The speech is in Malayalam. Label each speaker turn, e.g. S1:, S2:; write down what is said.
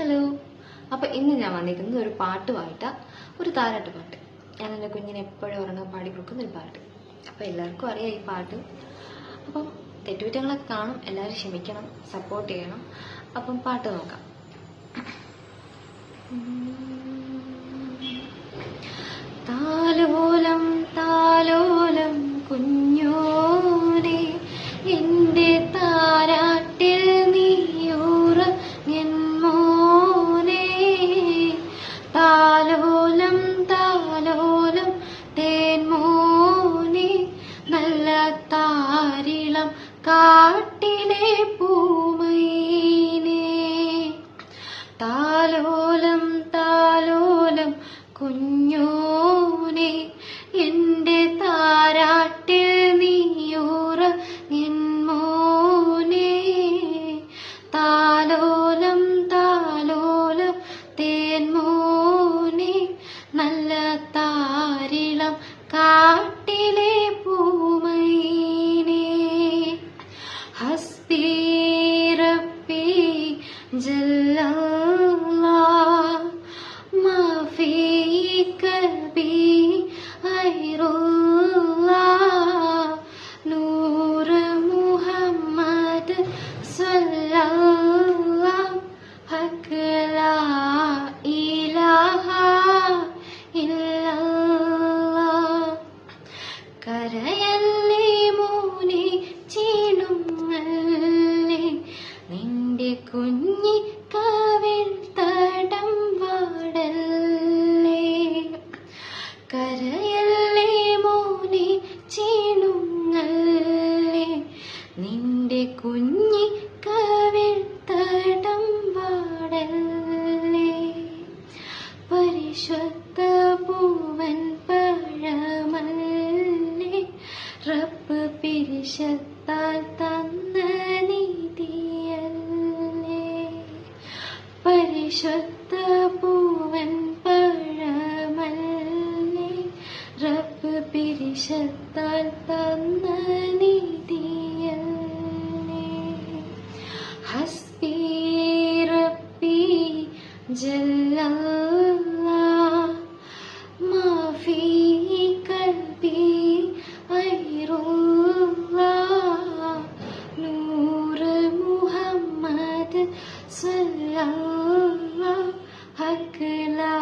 S1: ഹലോ. അപ്പൊ ഇന്ന് ഞാൻ വന്നിരിക്കുന്നത് ഒരു പാട്ടുമായിട്ട ഒരു താരാട്ട് പാട്ട്. ഞാൻ എന്റെ കുഞ്ഞിനെ എപ്പോഴും ഒരെണ്ണം പാടി കൊടുക്കുന്ന ഒരു പാട്ട്. അപ്പൊ എല്ലാവർക്കും അറിയാം ഈ പാട്ട്. അപ്പം തെറ്റുകുറ്റങ്ങളൊക്കെ കാണും. എല്ലാവരും ക്ഷമിക്കണം. സപ്പോർട്ട് ചെയ്യണം. അപ്പം പാട്ട് നോക്കാം. കാട്ടിലെ പൂമൈനേ കരയല്ലേ മോനെ ചീണുങ്ങല്ലേ നിന്റെ കുഞ്ഞി പൂവൻ പഴമല്ലേ റബ്ബ് പിരിശത്താൽ തന്ന നീതിയല്ലേ? പരിശുദ്ധ പൂവൻ പഴമല്ലേ റബ്ബ് പിരിശത്താൽ തന്ന നീതിയല്ലേ? ഹസ്ബി റബ്ബി ജല്ലല്ലാ മുഹമ്മദ് സല്ലല്ലാ ഹക്ക് ലാ